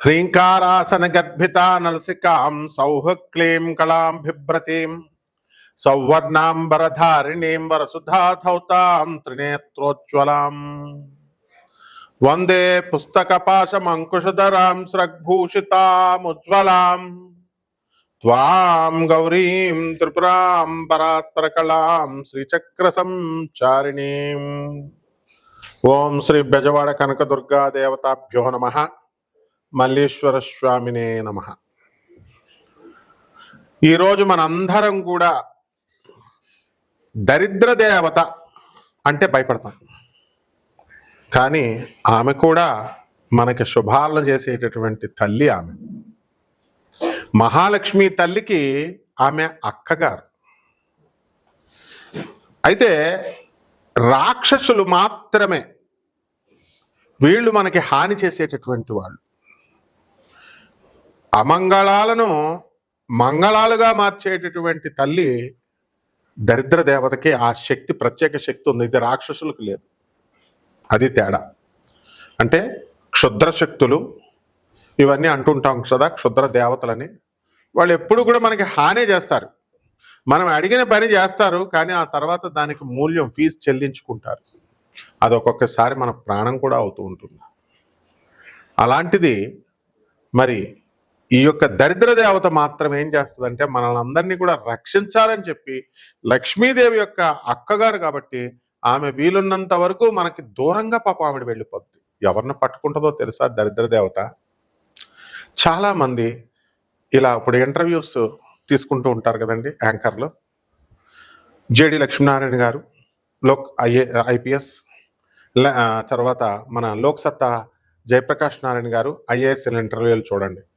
హ్రీంకారాసన గర్భితా నలసికాం సౌహక్లీం కళాం బిభ్రతీం సౌవర్ణాంబరధారిణీం వరసుధాధౌతాం త్రినేత్రోజ్వలాం వందే పుస్తకపాశమంకుశధరాం స్రగ్భూషితాముజ్వలాం త్వాం గౌరీం త్రిపురాం పరాత్పరకళాం శ్రీచక్ర సంచారిణీం ఓం శ్రీ బెజవాడ కనకదుర్గా దేవతాభ్యో నమ మల్లేశ్వర స్వామినే నమ. ఈరోజు మనందరం కూడా దరిద్ర దేవత అంటే భయపడతాం. కానీ ఆమె కూడా మనకి శుభాలను చేసేటటువంటి తల్లి ఆమె. మహాలక్ష్మి తల్లికి ఆమె అక్కగారు. అయితే రాక్షసులు మాత్రమే వీళ్ళు మనకి హాని చేసేటటువంటి వాళ్ళు. అమంగళాలను మంగళాలుగా మార్చేటటువంటి తల్లి దరిద్ర దేవతకి ఆ శక్తి ప్రత్యేక శక్తి ఉంది. ఇది రాక్షసులకు లేదు. అది తేడా. అంటే క్షుద్ర శక్తులు ఇవన్నీ అంటుంటాం కదా క్షుద్ర దేవతలని. వాళ్ళు ఎప్పుడు కూడా మనకి హానే చేస్తారు. మనం అడిగిన పని చేస్తారు కానీ ఆ తర్వాత దానికి మూల్యం ఫీజు చెల్లించుకుంటారు. అది ఒక్కొక్కసారి మన ప్రాణం కూడా అవుతూ ఉంటుంది. అలాంటిది మరి ఈ యొక్క దరిద్ర దేవత మాత్రం ఏం చేస్తుందంటే మనల్ని అందరినీ కూడా రక్షించాలని చెప్పి లక్ష్మీదేవి యొక్క అక్కగారు కాబట్టి ఆమె వీలున్నంత వరకు మనకి దూరంగా పాప ఆవిడ వెళ్ళిపోద్ది. ఎవరిని పట్టుకుంటుందో తెలుసా దరిద్ర దేవత? చాలామంది ఇలా ఇప్పుడు ఇంటర్వ్యూస్ తీసుకుంటూ ఉంటారు కదండి యాంకర్లు. జేడి లక్ష్మీనారాయణ గారు లోక్ ఐఏ ఐపీఎస్ తర్వాత మన లోక్సత్తా జయప్రకాష్ నారాయణ గారు ఐఏఎస్ఎల్ ఇంటర్వ్యూలు చూడండి.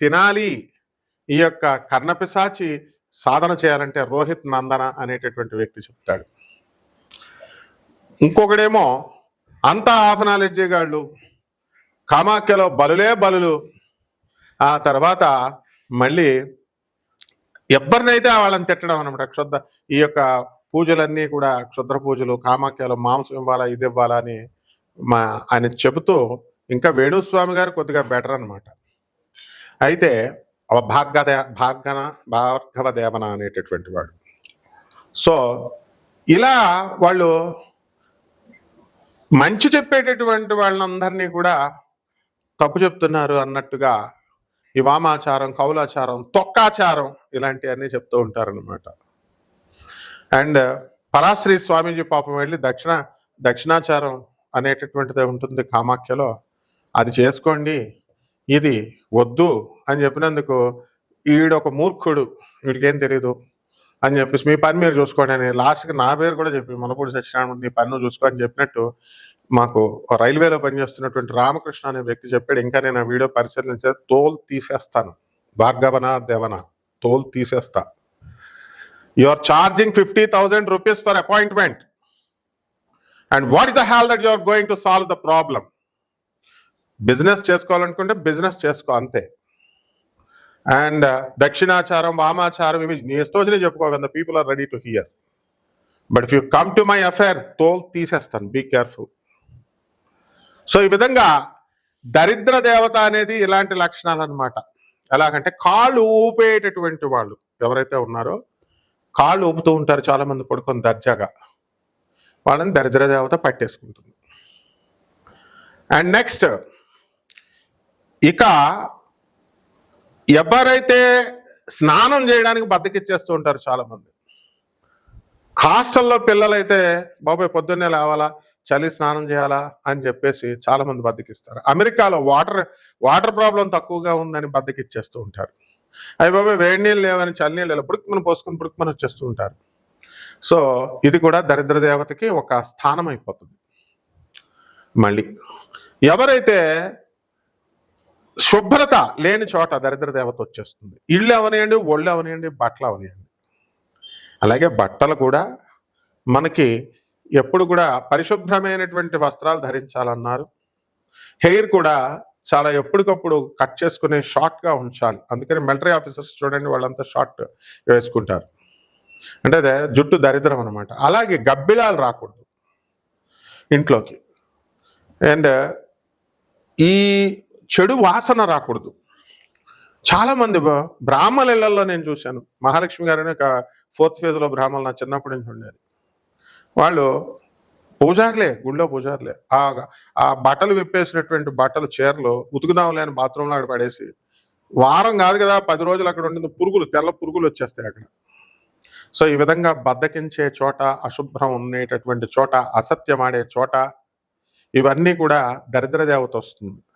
తినాలి. ఈ యొక్క కర్ణపిశాచి సాధన చేయాలంటే రోహిత్ నందన అనేటటువంటి వ్యక్తి చెప్తాడు. ఇంకొకడేమో అంతా హాఫ్ నాలెడ్జీ గాళ్ళు కామాఖ్యలో బలులే బలులు. ఆ తర్వాత మళ్ళీ ఎవరినైతే వాళ్ళని తిట్టడం అనమాట క్షుద్ర ఈ యొక్క పూజలన్నీ కూడా క్షుద్ర పూజలు కామాఖ్యలో మాంసం ఇవ్వాలా ఇది ఇవ్వాలా అని మా ఆయన చెబుతూ ఇంకా వేణుస్వామి గారు కొద్దిగా బెటర్ అనమాట. అయితే భార్గవ భార్గన భార్గవ దేవన అనేటటువంటి వాడు. సో ఇలా వాళ్ళు మంచి చెప్పేటటువంటి వాళ్ళందరినీ కూడా తప్పు చెప్తున్నారు అన్నట్టుగా ఈ వామాచారం కౌలాచారం తొక్కాచారం ఇలాంటివన్నీ చెప్తూ ఉంటారనమాట అండ్ పరాశ్రీ స్వామీజీ పాపం వెళ్ళి దక్షిణ దక్షిణాచారం అనేటటువంటిది ఉంటుంది కామాఖ్యలో. అది చేసుకోండి ఇది వద్దు అని చెప్పినందుకు ఈడు ఒక మూర్ఖుడు. వీడికేం తెలీదు అని చెప్పేసి మీ పని మీరు చూసుకోండి అని లాస్ట్కి నా పేరు కూడా చెప్పి మనపూడి సత్యనారాయణ నీ పన్ను చూసుకో అని చెప్పినట్టు మాకు రైల్వేలో పనిచేస్తున్నటువంటి రామకృష్ణ అనే వ్యక్తి చెప్పాడు ఇంకా నేను ఆ వీడియో పరిశీలించే తోలు తీసేస్తాను. భార్గవన దేవన తోలు తీసేస్తా. You are charging fifty thousand rupees for appointment and what is the hell that you are going to solve the problem business చేసుకోవాలనుకుంటే బిజినెస్ చేసుకో అంతే. అండ్ uh, దక్షిణాచారం వామాచారం ఇవి నీ ఇష్టం చెప్పుకో కదా people are ready to hear but if you come to my affair తోల్ తీసేస్తాను be careful so ఈ విధంగా దరిద్ర దేవత అనేది ఇలాంటి లక్షణాలు అనమాట ఎలాగంటే కాళ్ళు ఊపేటటువంటి వాళ్ళు. ఎవరైతే ఉన్నారో కాళ్ళు ఊపుతూ ఉంటారు చాలామంది పడుకొని దర్జాగా. వాళ్ళని దరిద్ర దేవత పట్టేసుకుంటుంది. అండ్ నెక్స్ట్ ఇక ఎవరైతే స్నానం చేయడానికి బద్దకిచ్చేస్తూ ఉంటారు చాలామంది. హాస్టల్లో పిల్లలైతే బాబాయ్ పొద్దున్నే లేవాలా? చలి స్నానం చేయాలా? అని చెప్పేసి చాలామంది బద్దకిస్తారు. అమెరికాలో వాటర్ వాటర్ ప్రాబ్లం తక్కువగా ఉందని బద్దకిచ్చేస్తూ ఉంటారు. అవి బాబాయ్ వేడి నీళ్ళు లేవని చలి నీళ్ళు పుడుకుమని పోసుకుని పుడుకుమని వచ్చేస్తూ ఉంటారు. సో ఇది కూడా దరిద్ర దేవతకి ఒక స్థానం అయిపోతుంది. మళ్ళీ ఎవరైతే శుభ్రత లేని చోట దరిద్ర దేవత వచ్చేస్తుంది. ఇళ్ళు అవనియండి ఒళ్ళు అవనియండి బట్టలు అవనియండి. అలాగే బట్టలు కూడా మనకి ఎప్పుడు కూడా పరిశుభ్రమైనటువంటి వస్త్రాలు ధరించాలన్నారు. హెయిర్ కూడా చాలా ఎప్పటికప్పుడు కట్ చేసుకుని షార్ట్గా ఉంచాలి. అందుకని మిలిటరీ ఆఫీసర్స్ చూడండి వాళ్ళంతా షార్ట్ వేసుకుంటారు. అంటే అదే జుట్టు దరిద్రం అనమాట అలాగే గబ్బిలాలు రాకూడదు. ఇంట్లోకి. అండ్ ఈ చెడు వాసన రాకూడదు. చాలామంది బ్రాహ్మణ ఇళ్ళలో నేను చూశాను. మహాలక్ష్మి గారిని ఒక ఫోర్త్ ఫేజ్లో బ్రాహ్మణులు నా చిన్నప్పటి నుంచి ఉండేది. వాళ్ళు పూజారులే గుళ్ళో పూజారులే. ఆ ఆ బట్టలు విప్పేసినటువంటి బట్టలు చీరలు ఉతుకుదాం లేని బాత్రూంలో అక్కడ పడేసి వారం కాదు కదా పది రోజులు అక్కడ ఉండిన పురుగులు తెల్ల పురుగులు వచ్చేస్తాయి అక్కడ. సో ఈ విధంగా బద్దకించే చోట అశుభ్రం ఉండేటటువంటి చోట అసత్యం ఆడే చోట ఇవన్నీ కూడా దరిద్ర దేవత వస్తుంది.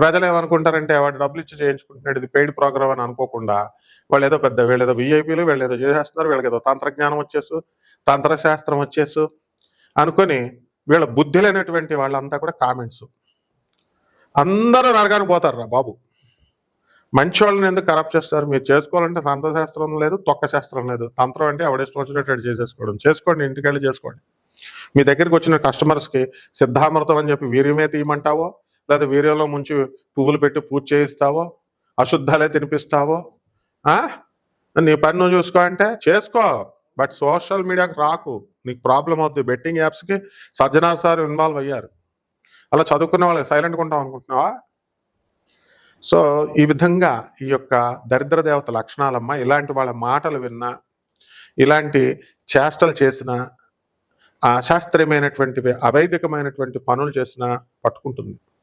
ప్రజలు ఏమనుకుంటారంటే వాడు డబ్బులు ఇచ్చి చేయించుకుంటున్నాడు ఇది పెయిడ్ ప్రోగ్రామ్ అని అనుకోకుండా వాళ్ళు ఏదో పెద్ద వీళ్ళు ఏదో విఐపీలు వీళ్ళు ఏదో చేసేస్తున్నారు వీళ్ళకి ఏదో తంత్రజ్ఞానం వచ్చేసు తంత్రశాస్త్రం వచ్చేసు అనుకొని వీళ్ళ బుద్ధి లేనటువంటి వాళ్ళంతా కూడా కామెంట్స్ అందరూ నరగాని పోతారు రా బాబు. మంచి వాళ్ళని ఎందుకు కరప్ట్ చేస్తారు? మీరు చేసుకోవాలంటే తంత్రశాస్త్రం లేదు తొక్క శాస్త్రం లేదు. తంత్రం అంటే ఎవడేష్టం వచ్చినట్టు చేసేసుకోవడం. చేసుకోండి ఇంటికి వెళ్ళి చేసుకోండి. మీ దగ్గరికి వచ్చిన కస్టమర్స్కి సిద్ధామృతం అని చెప్పి వీర్యమే తీయమంటావో లేదా వీర్యంలో ముంచి పువ్వులు పెట్టి పూజ చేయిస్తావో? అశుద్ధాలే తినిపిస్తావో? నీ పని నువ్వు చూసుకో అంటే చేసుకో. బట్ సోషల్ మీడియాకి రాకు. నీకు ప్రాబ్లం అవుతుంది బెట్టింగ్ యాప్స్కి సజ్జనార్ సార్ ఇన్వాల్వ్ అయ్యారు. అలా చదువుకున్న వాళ్ళు సైలెంట్గా ఉంటాం అనుకుంటున్నావా? సో ఈ విధంగా ఈ యొక్క దరిద్ర దేవత లక్షణాలమ్మ ఇలాంటి వాళ్ళ మాటలు విన్నా ఇలాంటి చేష్టలు చేసిన అశాస్త్రీయమైనటువంటి అవైదికమైనటువంటి పనులు చేసిన పట్టుకుంటుంది.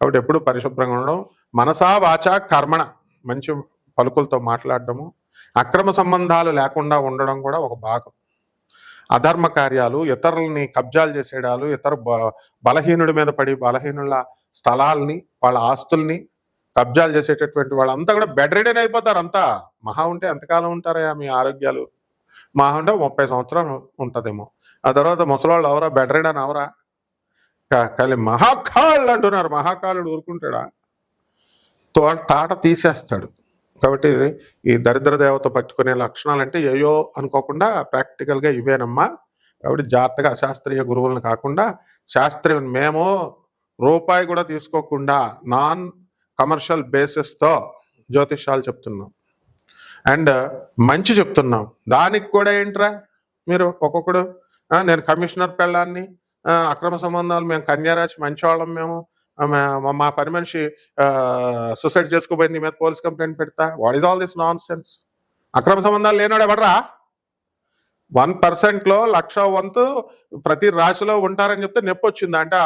కాబట్టి ఎప్పుడు పరిశుభ్రంగా ఉండడం. మనసా వాచా కర్మణ. మంచి పలుకులతో మాట్లాడడము. అక్రమ సంబంధాలు లేకుండా ఉండడం కూడా ఒక భాగం. అధర్మ కార్యాలు ఇతరులని కబ్జాలు చేసేయడాలు ఇతర బలహీనుడి మీద పడి బలహీనుల స్థలాల్ని వాళ్ళ ఆస్తుల్ని కబ్జాలు చేసేటటువంటి వాళ్ళంతా కూడా బెడ్ రెడీ అయిపోతారు అంతా. మహా ఉంటే ఎంతకాలం ఉంటారయా మీ ఆరోగ్యాలు? మహా ఉంటే ముప్పై సంవత్సరాలు ఉంటుందేమో. ఆ తర్వాత ముసలాళ్ళు అవరా బెడ్ రెడీ అని అవరా కలి కానీ మహాకాళ్ళు అంటున్నారు. మహాకాళుడు ఊరుకుంటాడా? తో తాట తీసేస్తాడు. కాబట్టి ఈ దరిద్ర దేవత పట్టుకునే లక్షణాలు అంటే ఏయో అనుకోకుండా ప్రాక్టికల్గా ఇవేనమ్మా. కాబట్టి జాగ్రత్తగా అశాస్త్రీయ గురువులను కాకుండా శాస్త్రీయ మేము రూపాయి కూడా తీసుకోకుండా నాన్ కమర్షియల్ బేసిస్తో జ్యోతిష్యాలు చెప్తున్నాం. అండ్ మంచి చెప్తున్నాం. దానికి కూడా ఏంట్రా మీరు ఒక్కొక్కడు? నేను కమిషనర్ పెళ్ళాన్ని అక్రమ సంబంధాలు మేము కన్యారాశి మంచివాళ్ళం మేము. మా- పని మనిషి సూసైడ్ చేసుకోబోయింది మీద పోలీస్ కంప్లైంట్ పెడతా. What is all this nonsense అక్రమ సంబంధాలు లేనాడు ఎవడరా? వన్ పర్సెంట్లో లక్ష వంతు ప్రతి రాశిలో ఉంటారని చెప్తే నొప్పి వచ్చింది? అంటే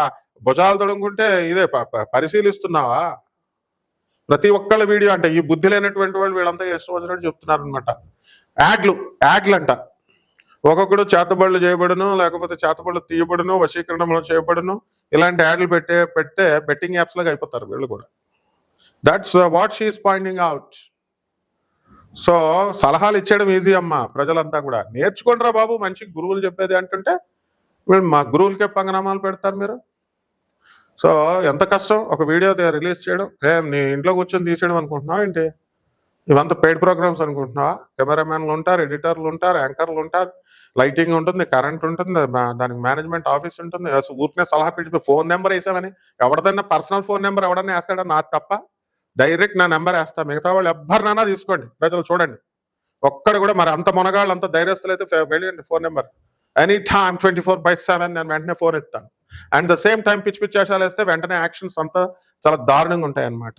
భుజాలు తొడుగుంటే ఇదే ప- పరిశీలిస్తున్నావా? ప్రతి ఒక్కళ్ళ వీడియో అంటే ఈ బుద్ధి లేనటువంటి వాళ్ళు వీళ్ళంతా ఇష్టం వచ్చినట్టు చెప్తున్నారు అనమాట యాడ్లు యాడ్లు అంట ఒక్కొక్కడు చేతబడులు చేయబడును లేకపోతే చేతబడులు తీయబడును వశీకరణలో చేయబడును ఇలాంటి యాడ్లు పెట్టే పెట్టే బెట్టింగ్ యాప్స్ లాగా అయిపోతారు వీళ్ళు కూడా. That's what she is pointing out so సలహాలు ఇచ్చేయడం ఈజీ అమ్మా ప్రజలంతా కూడా. నేర్చుకుంటారా బాబు మంచి గురువులు చెప్పేది అంటుంటే వీళ్ళు మా గురువులకే పంగనామాలు పెడతారు మీరు. సో ఎంత కష్టం ఒక వీడియో రిలీజ్ చేయడం ఏం నీ ఇంట్లో కూర్చొని తీసేయడం అనుకుంటున్నావు ఏంటి? ఇవంతా పెయిడ్ ప్రోగ్రామ్స్ అనుకుంటున్నావా? కెమెరామెన్లు ఉంటారు ఎడిటర్లు ఉంటారు యాంకర్లు ఉంటారు లైటింగ్ ఉంటుంది కరెంట్ ఉంటుంది దానికి మేనేజ్మెంట్ ఆఫీస్ ఉంటుంది. ఊరికే ఊరికనే సలహా పెట్టి ఫోన్ నెంబర్ వేసామని ఎవరిదైనా పర్సనల్ ఫోన్ నెంబర్ ఎవడన్నా వేస్తాడా? నాకు తప్ప. డైరెక్ట్ నా నెంబర్ వేస్తా. మిగతా వాళ్ళు ఎవ్వరినైనా తీసుకోండి. ప్రజలు చూడండి. ఒక్కడ కూడా మరి అంత మునగాళ్ళు అంత ధైర్యస్తులు అయితే వెళ్ళండి phone number. Any time twenty four by seven నేను వెంటనే ఫోన్ ఇస్తాను అండ్ ద సేమ్ టైం పిచ్చి పిచ్చి వేషాలు వేస్తే వెంటనే యాక్షన్స్ అంతా చాలా దారుణంగా ఉంటాయి అన్నమాట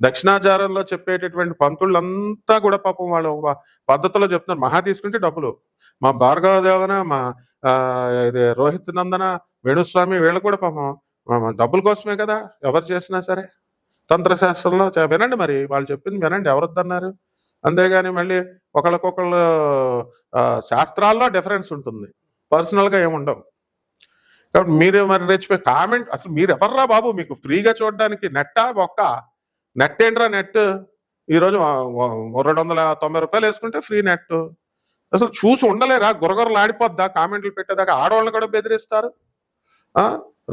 దక్షిణాచారంలో చెప్పేటటువంటి పంతులంతా కూడా పాపం వాళ్ళు పద్ధతిలో చెప్తున్నారు. మహా తీసుకుంటే డబ్బులు. మా భార్గవ దేవన మా ఇది రోహిత్ నందన వేణుస్వామి వీళ్ళు కూడా పాపం డబ్బుల కోసమే కదా ఎవరు చేసినా సరే. తంత్రశాస్త్రంలో వినండి మరి వాళ్ళు చెప్పింది వినండి ఎవరు అన్నారు అంతేగాని మళ్ళీ ఒకళ్ళకొకళ్ళు శాస్త్రాల్లో డిఫరెన్స్ ఉంటుంది. పర్సనల్గా ఏముండవు కాబట్టి మీరు మరి రెచ్చిపోయి కామెంట్ అసలు మీరు ఎవర్రా బాబు మీకు ఫ్రీగా చూడడానికి నెట్టా ఒక్క నెట్ ఏంట్రా నెట్? ఈరోజు రెండు వందల తొంభై రూపాయలు వేసుకుంటే ఫ్రీ నెట్. అసలు చూసి ఉండలేరా? గురగొరలు ఆడిపోద్దా? కామెంట్లు పెట్టేదాకా ఆడవాళ్ళని కూడా బెదిరిస్తారు.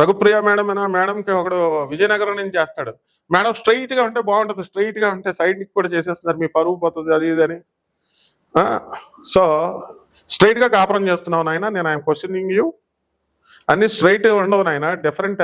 రఘుప్రియ మేడం అయినా మేడంకి ఒకడు విజయనగరం నుంచి చేస్తాడు. మేడం స్ట్రైట్గా ఉంటే బాగుంటుంది. స్ట్రైట్గా ఉంటే సైడ్కి కూడా చేసేస్తున్నారు. మీ పరువు పోతుంది. అది ఇది అని. సో స్ట్రైట్గా కాపురం చేస్తున్నావు నాయన. నేను ఆయన క్వశ్చనింగ్ యూ. అన్ని స్ట్రైట్ ఉండవు నాయన. డిఫరెంట్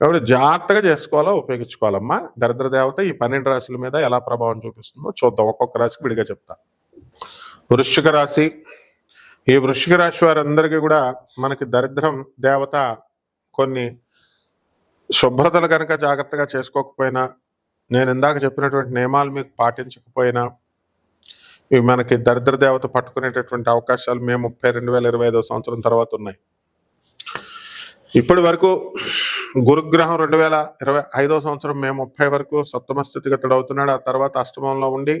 కాబట్టి జాగ్రత్తగా చేసుకోవాలా ఉపయోగించుకోవాలమ్మా? దరిద్ర దేవత ఈ పన్నెండు రాశుల మీద ఎలా ప్రభావం చూపిస్తుందో చూద్దాం. ఒక్కొక్క రాశికి విడిగా చెప్తా. వృశ్చిక రాశి. ఈ వృశ్చిక రాశి వారందరికీ కూడా మనకి దరిద్రం దేవత కొన్ని శుభ్రతలు కనుక జాగ్రత్తగా చేసుకోకపోయినా నేను ఇందాక చెప్పినటువంటి నియమాలు మీకు పాటించకపోయినా ఇవి మనకి దరిద్ర దేవత పట్టుకునేటటువంటి అవకాశాలు మే ముప్పై రెండు వేల ఇరవై ఐదో సంవత్సరం తర్వాత ఉన్నాయి. ఇప్పటి వరకు గురుగ్రహం రెండు వేల ఇరవై ఐదో సంవత్సరం మే ముప్పై వరకు సప్తమ స్థితిగతుడు అవుతున్నాడు. ఆ తర్వాత అష్టమంలో ఉండి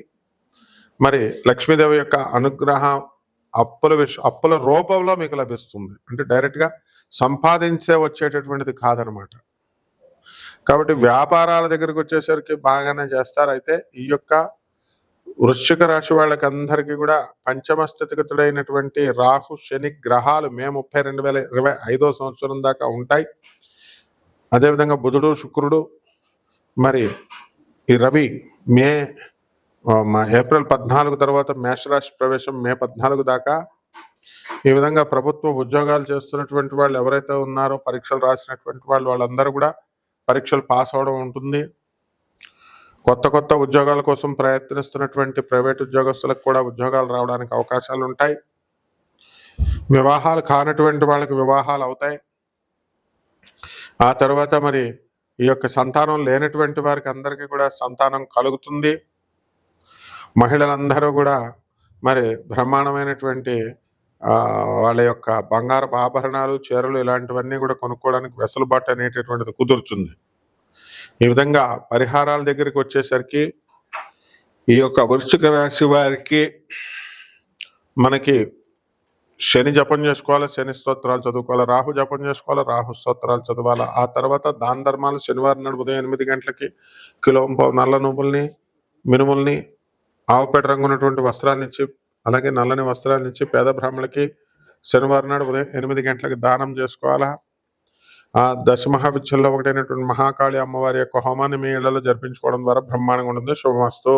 మరి లక్ష్మీదేవి యొక్క అనుగ్రహం అప్పుల విష అప్పుల రూపంలో మీకు లభిస్తుంది. అంటే డైరెక్ట్గా సంపాదించే వచ్చేటటువంటిది కాదనమాట. కాబట్టి వ్యాపారాల దగ్గరికి వచ్చేసరికి బాగానే చేస్తారు. అయితే ఈ యొక్క వృశ్చిక రాశి వాళ్ళకి అందరికీ కూడా పంచమ స్థితిగతుడైనటువంటి రాహు శని గ్రహాలు మే ముప్పై రెండు వేల ఇరవై ఐదో సంవత్సరం దాకా ఉంటాయి. అదేవిధంగా బుధుడు శుక్రుడు మరి ఈ రవి మే ఏప్రిల్ పద్నాలుగు తర్వాత మేషరాశి ప్రవేశం మే పద్నాలుగు దాకా. ఈ విధంగా ప్రభుత్వ ఉద్యోగాలు చేస్తున్నటువంటి వాళ్ళు ఎవరైతే ఉన్నారో పరీక్షలు రాసినటువంటి వాళ్ళు వాళ్ళందరూ కూడా పరీక్షలు పాస్ అవడం ఉంటుంది. కొత్త కొత్త ఉద్యోగాల కోసం ప్రయత్నిస్తున్నటువంటి ప్రైవేట్ ఉద్యోగస్తులకు కూడా ఉద్యోగాలు రావడానికి అవకాశాలు ఉంటాయి. వివాహాలు కానటువంటి వాళ్ళకి వివాహాలు అవుతాయి. ఆ తర్వాత మరి ఈ యొక్క సంతానం లేనటువంటి వారికి అందరికీ కూడా సంతానం కలుగుతుంది. మహిళలందరూ కూడా మరి బ్రహ్మాండమైనటువంటి వాళ్ళ యొక్క బంగారపు ఆభరణాలు చీరలు ఇలాంటివన్నీ కూడా కొనుక్కోవడానికి వెసులుబాటు అనేటటువంటిది కుదురుతుంది. ఈ విధంగా పరిహారాల దగ్గరికి వచ్చేసరికి ఈ యొక్క వృశ్చిక రాశి వారికి మనకి శని జపం చేసుకోవాలి శని స్తోత్రాలు చదువుకోవాలి రాహు జపం చేసుకోవాలి రాహు స్తోత్రాలు చదవాలి. ఆ తర్వాత దాన ధర్మాలు శనివారం నాడు ఉదయం ఎనిమిది గంటలకి కిలో నల్ల నువ్వుల్ని మినుముల్ని ఆవుపేట రంగు ఉన్నటువంటి వస్త్రాన్ని ఇచ్చి అలాగే నల్లని వస్త్రాన్ని ఇచ్చి పేద బ్రాహ్మణులకి శనివారం నాడు ఉదయం ఎనిమిది గంటలకి దానం చేసుకోవాలా. ఆ దశ ఒకటైనటువంటి మహాకాళి అమ్మవారి యొక్క హోమాన్ని మీ ఇళ్ళలో జరిపించుకోవడం ద్వారా బ్రహ్మాండంగా ఉంటుంది. శుభమస్తు.